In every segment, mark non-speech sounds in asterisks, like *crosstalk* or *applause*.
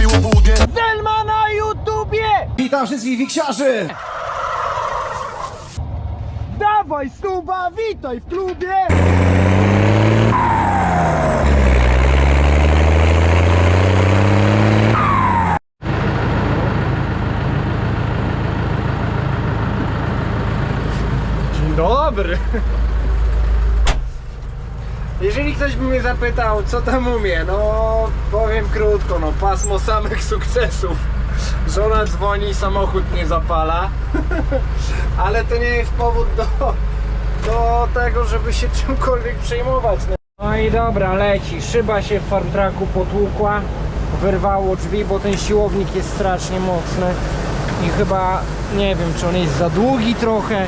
biło włódnie Selma na YouTubie! Witam wszystkich wiksiarzy! Dawaj suba, witaj w klubie! Dzień dobry. Jeżeli ktoś by mnie zapytał, co tam umie, no powiem krótko, no pasmo samych sukcesów. Żona dzwoni, samochód nie zapala, *laughs* ale to nie jest powód do, do tego, żeby się czymkolwiek przejmować. No. no i dobra, leci. Szyba się w fartraku potłukła, wyrwało drzwi, bo ten siłownik jest strasznie mocny i chyba, nie wiem, czy on jest za długi trochę,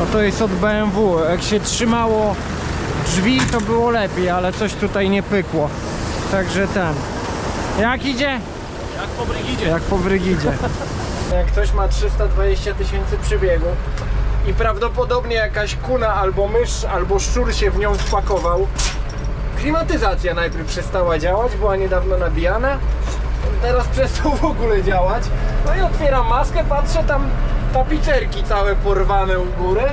no to jest od BMW. Jak się trzymało drzwi, to było lepiej, ale coś tutaj nie pykło. Także ten. Jak idzie? Jak po Brygidzie. Jak po Brygidzie. *laughs* Jak ktoś ma 320 tysięcy przybiegu i prawdopodobnie jakaś kuna albo mysz albo szczur się w nią wpakował, klimatyzacja najpierw przestała działać, była niedawno nabijana, teraz przestał w ogóle działać. No i otwieram maskę, patrzę tam tapicerki całe porwane u góry.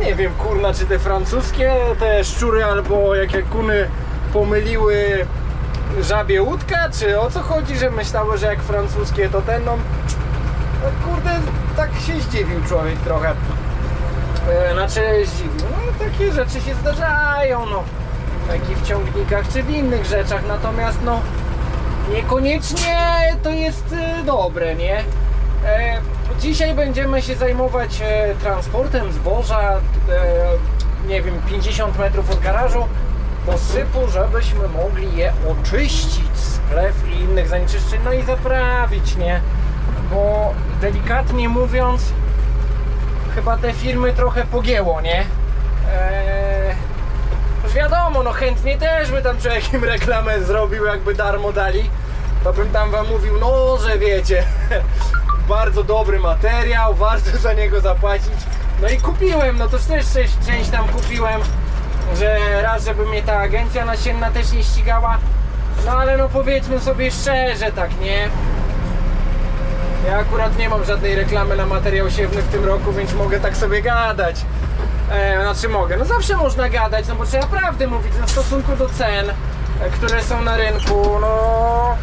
Nie wiem, kurna, czy te francuskie, te szczury albo jakie kuny pomyliły żabie łódkę, czy o co chodzi, że myślały, że jak francuskie to ten, no, no kurde, tak się zdziwił człowiek trochę. E, znaczy zdziwił, no takie rzeczy się zdarzają, no, takich w ciągnikach czy w innych rzeczach, natomiast no, niekoniecznie to jest e, dobre, nie? E, dzisiaj będziemy się zajmować e, transportem zboża, e, nie wiem, 50 metrów od garażu do sypu, żebyśmy mogli je oczyścić z plew i innych zanieczyszczeń, no i zaprawić, nie? Bo delikatnie mówiąc, chyba te firmy trochę pogięło, nie? Eee, już wiadomo, no chętnie też by tam człowiekiem reklamę zrobił, jakby darmo dali. To bym tam wam mówił, no, że wiecie, *laughs* bardzo dobry materiał, *laughs* warto za niego zapłacić. No i kupiłem, no to też część, tam kupiłem, że raz, żeby mnie ta agencja nasienna też nie ścigała. No ale no powiedzmy sobie szczerze, tak nie? Ja akurat nie mam żadnej reklamy na materiał siewny w tym roku, więc mogę tak sobie gadać. E, znaczy mogę, no zawsze można gadać, no bo trzeba prawdę mówić no w stosunku do cen, e, które są na rynku, no,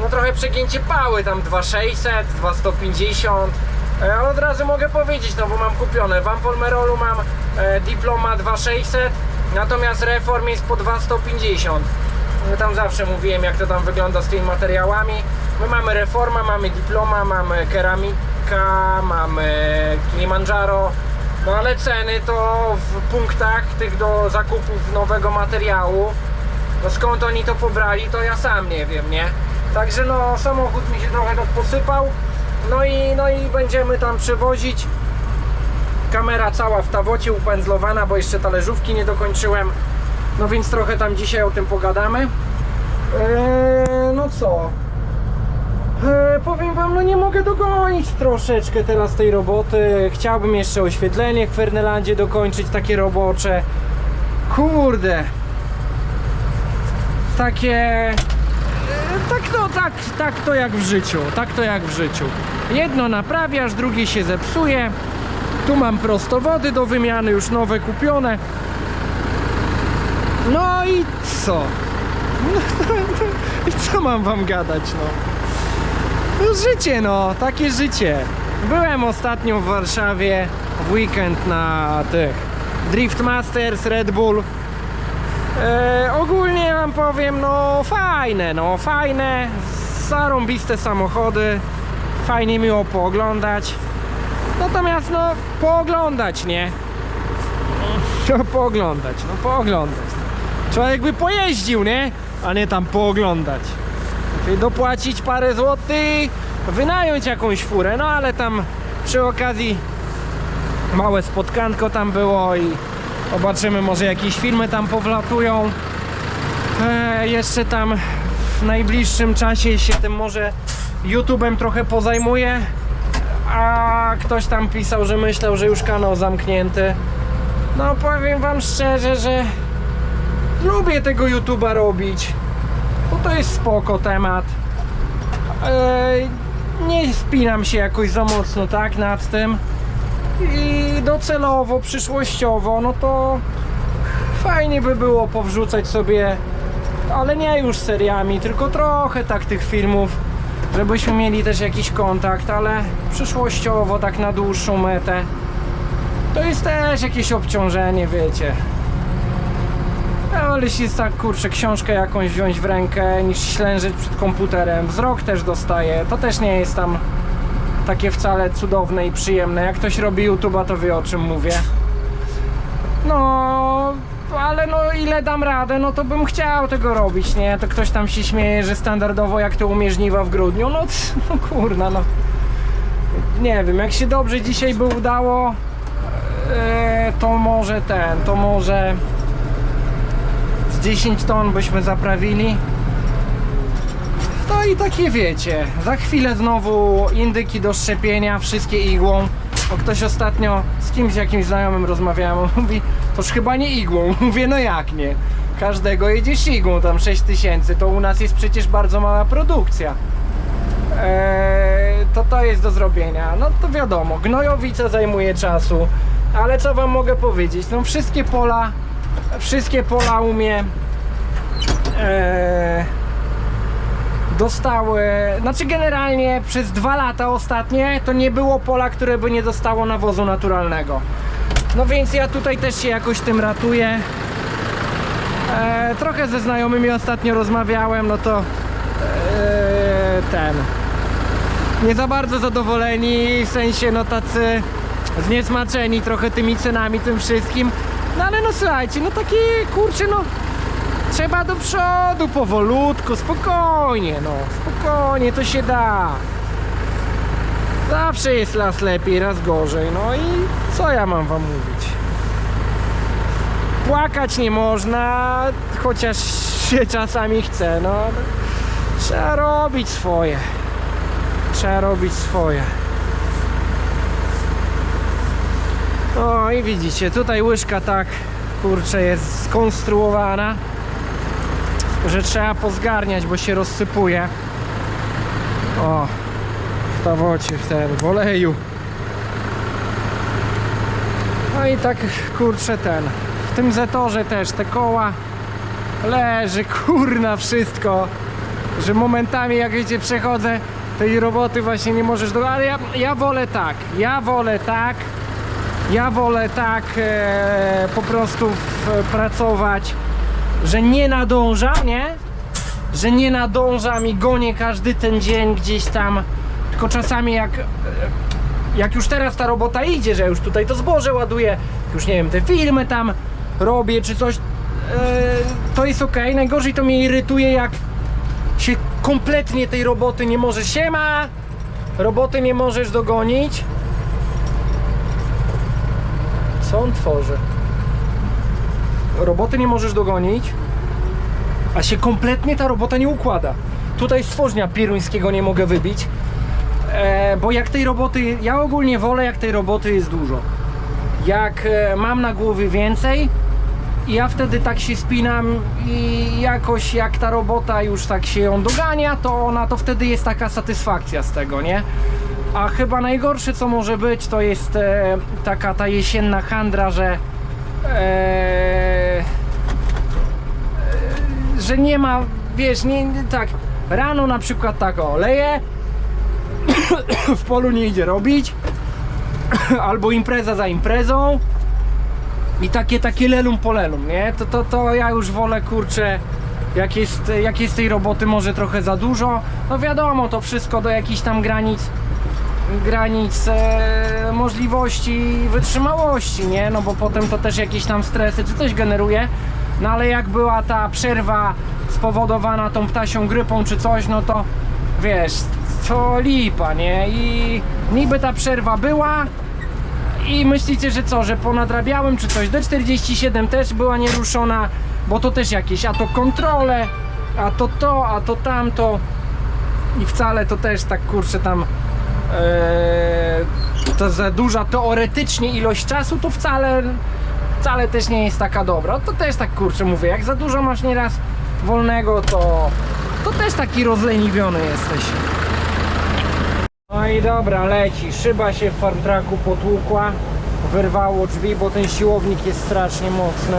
no trochę przegięcie pały, tam 2600, 2150. E, od razu mogę powiedzieć, no bo mam kupione. W Ampolmerolu mam e, Diploma 2600, natomiast Reform jest po 2150. No tam zawsze mówiłem jak to tam wygląda z tymi materiałami. My mamy Reforma, mamy Diploma, mamy Keramika, mamy Kilimanjaro. No ale ceny to w punktach tych do zakupów nowego materiału. No skąd oni to pobrali, to ja sam nie wiem, nie? Także no samochód mi się trochę tak posypał. No i, no i będziemy tam przewozić. Kamera cała w tawocie upędzlowana, bo jeszcze talerzówki nie dokończyłem. No więc trochę tam dzisiaj o tym pogadamy. Eee, no co? Eee, powiem wam, no nie mogę dogonić troszeczkę teraz tej roboty. Chciałbym jeszcze oświetlenie w Fernelandzie dokończyć, takie robocze. Kurde. Takie... Tak to, tak, tak to jak w życiu, tak to jak w życiu. Jedno naprawiasz, drugie się zepsuje. Tu mam prostowody do wymiany, już nowe kupione. No i co? *laughs* I co mam wam gadać, no? No życie, no, takie życie. Byłem ostatnio w Warszawie w weekend na tych Drift Masters, Red Bull. E, ogólnie wam powiem, no fajne, no fajne, zarąbiste samochody, fajnie miło pooglądać. Natomiast no, pooglądać, nie? No pooglądać, no pooglądać. Człowiek by pojeździł, nie? A nie tam pooglądać. Czyli dopłacić parę złotych, wynająć jakąś furę, no ale tam przy okazji małe spotkanko tam było i zobaczymy, może jakieś filmy tam powlatują. E, jeszcze tam w najbliższym czasie się tym może YouTube'em trochę pozajmuję. A ktoś tam pisał, że myślał, że już kanał zamknięty. No powiem wam szczerze, że lubię tego YouTube'a robić. Bo to jest spoko temat. Eee, nie spinam się jakoś za mocno, tak, nad tym. I docelowo, przyszłościowo, no to fajnie by było powrzucać sobie, ale nie już seriami, tylko trochę tak tych filmów, żebyśmy mieli też jakiś kontakt, ale przyszłościowo, tak na dłuższą metę. To jest też jakieś obciążenie, wiecie. Ale jest tak, kurczę, książkę jakąś wziąć w rękę, niż ślężyć przed komputerem. Wzrok też dostaje. To też nie jest tam takie wcale cudowne i przyjemne. Jak ktoś robi YouTube'a, to wie o czym mówię. No, ale no ile dam radę, no to bym chciał tego robić, nie? To ktoś tam się śmieje, że standardowo jak to umie żniwa w grudniu. No, *laughs* no kurna, no. Nie wiem, jak się dobrze dzisiaj by udało, e, to może ten, to może z 10 ton byśmy zaprawili. No i takie wiecie, za chwilę znowu indyki do szczepienia, wszystkie igłą. Bo ktoś ostatnio z kimś, jakimś znajomym rozmawiałem, mówi, toż chyba nie igłą. *laughs* Mówię, no jak nie? Każdego jedziesz igłą, tam 6 tysięcy, to u nas jest przecież bardzo mała produkcja. Eee, to to jest do zrobienia. No to wiadomo, gnojowica zajmuje czasu, ale co wam mogę powiedzieć? No wszystkie pola, wszystkie pola umie eee, dostały, znaczy generalnie przez dwa lata ostatnie to nie było pola, które by nie dostało nawozu naturalnego. No więc ja tutaj też się jakoś tym ratuję. E, trochę ze znajomymi ostatnio rozmawiałem, no to e, ten. Nie za bardzo zadowoleni, w sensie no tacy zniesmaczeni trochę tymi cenami, tym wszystkim. No ale no słuchajcie, no takie kurczę, no trzeba do przodu, powolutku, spokojnie, no spokojnie, to się da. Zawsze jest raz lepiej, raz gorzej, no i co ja mam wam mówić? Płakać nie można, chociaż się czasami chce, no. Trzeba robić swoje. Trzeba robić swoje. O i widzicie, tutaj łyżka tak, kurczę, jest skonstruowana, że trzeba pozgarniać, bo się rozsypuje. O, w tawocie, w ten, w oleju. No i tak, kurczę, ten, w tym zetorze też te koła. Leży, kurna, wszystko, że momentami jak wiecie przechodzę tej roboty właśnie nie możesz do... ale ja, ja wolę tak, ja wolę tak. Ja wolę tak e, po prostu w, pracować, że nie nadążam, nie? Że nie nadążam i gonię każdy ten dzień gdzieś tam, tylko czasami jak jak już teraz ta robota idzie, że już tutaj to zboże ładuję, już nie wiem, te filmy tam robię czy coś, e, to jest ok. Najgorzej to mnie irytuje, jak się kompletnie tej roboty nie możesz, siema, roboty nie możesz dogonić. Co on tworzy? Roboty nie możesz dogonić, a się kompletnie ta robota nie układa. Tutaj stworznia pieruńskiego nie mogę wybić, e, bo jak tej roboty, ja ogólnie wolę jak tej roboty jest dużo. Jak e, mam na głowie więcej, ja wtedy tak się spinam i jakoś jak ta robota już tak się ją dogania, to ona to wtedy jest taka satysfakcja z tego, nie? A chyba najgorsze co może być to jest e, taka ta jesienna handra, że e, że nie ma, wiesz, nie, nie tak rano na przykład tak o, leje *coughs* w polu nie idzie robić *coughs* albo impreza za imprezą i takie takie lelum po lelum, nie? To, to, to ja już wolę kurczę jak jest, jak jest tej roboty może trochę za dużo no wiadomo to wszystko do jakichś tam granic granic e, możliwości wytrzymałości, nie? No bo potem to też jakieś tam stresy czy coś generuje. No ale jak była ta przerwa spowodowana tą ptasią grypą czy coś, no to wiesz, to lipa, nie? I niby ta przerwa była i myślicie, że co, że ponadrabiałem czy coś. D47 też była nieruszona, bo to też jakieś, a to kontrole, a to to, a to tamto i wcale to też tak kurczę tam Eee, to za duża teoretycznie ilość czasu, to wcale, wcale też nie jest taka dobra. To też tak kurczę mówię, jak za dużo masz nieraz wolnego, to, to też taki rozleniwiony jesteś. No i dobra, leci. Szyba się w fartraku potłukła. Wyrwało drzwi, bo ten siłownik jest strasznie mocny.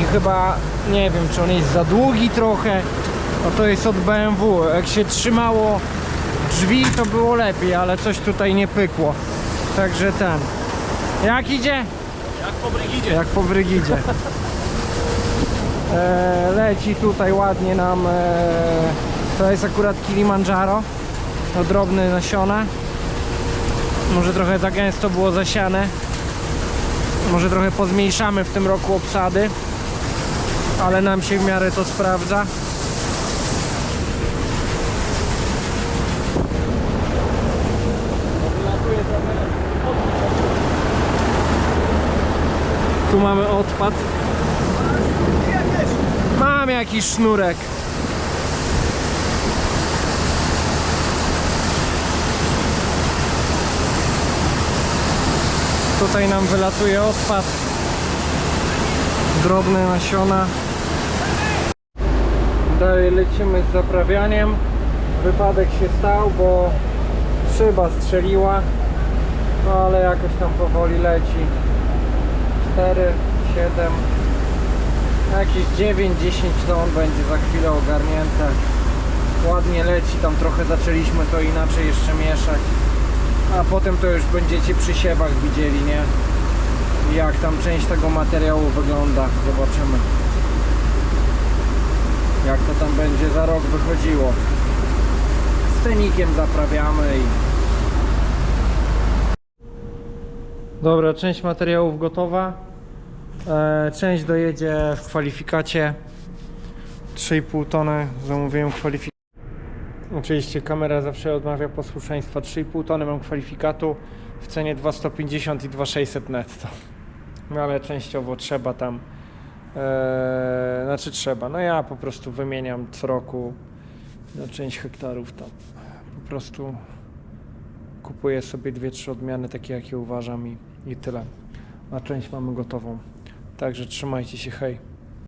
I chyba, nie wiem, czy on jest za długi trochę. No to jest od BMW. Jak się trzymało drzwi, to było lepiej, ale coś tutaj nie pykło. Także ten. Jak idzie? Jak po Brygidzie. Jak po Brygidzie. E, leci tutaj ładnie nam. E, to jest akurat Kilimandżaro. No, drobne nasiona. Może trochę za gęsto było zasiane. Może trochę pozmniejszamy w tym roku obsady. Ale nam się w miarę to sprawdza. Tu mamy odpad. Mam jakiś sznurek. Tutaj nam wylatuje odpad. Drobne nasiona. Dalej lecimy z zaprawianiem. Wypadek się stał, bo szyba strzeliła. No ale jakoś tam powoli leci. 4, 7, jakieś 9-10 ton będzie za chwilę ogarnięte. Ładnie leci, tam trochę zaczęliśmy to inaczej jeszcze mieszać. A potem to już będziecie przy siewach widzieli, nie? Jak tam część tego materiału wygląda. Zobaczymy. Jak to tam będzie za rok wychodziło. Z cenikiem zaprawiamy i Dobra, część materiałów gotowa. E, część dojedzie w kwalifikacie. 3,5 tony zamówiłem kwalifikację. Oczywiście kamera zawsze odmawia posłuszeństwa. 3,5 tony mam kwalifikatu w cenie 2,150 i 2,600 netto. No ale częściowo trzeba tam. E, znaczy trzeba. No ja po prostu wymieniam co roku na część hektarów tam. Po prostu kupuję sobie dwie, trzy odmiany takie jakie uważam i, i tyle. A część mamy gotową. Także trzymajcie się, hej.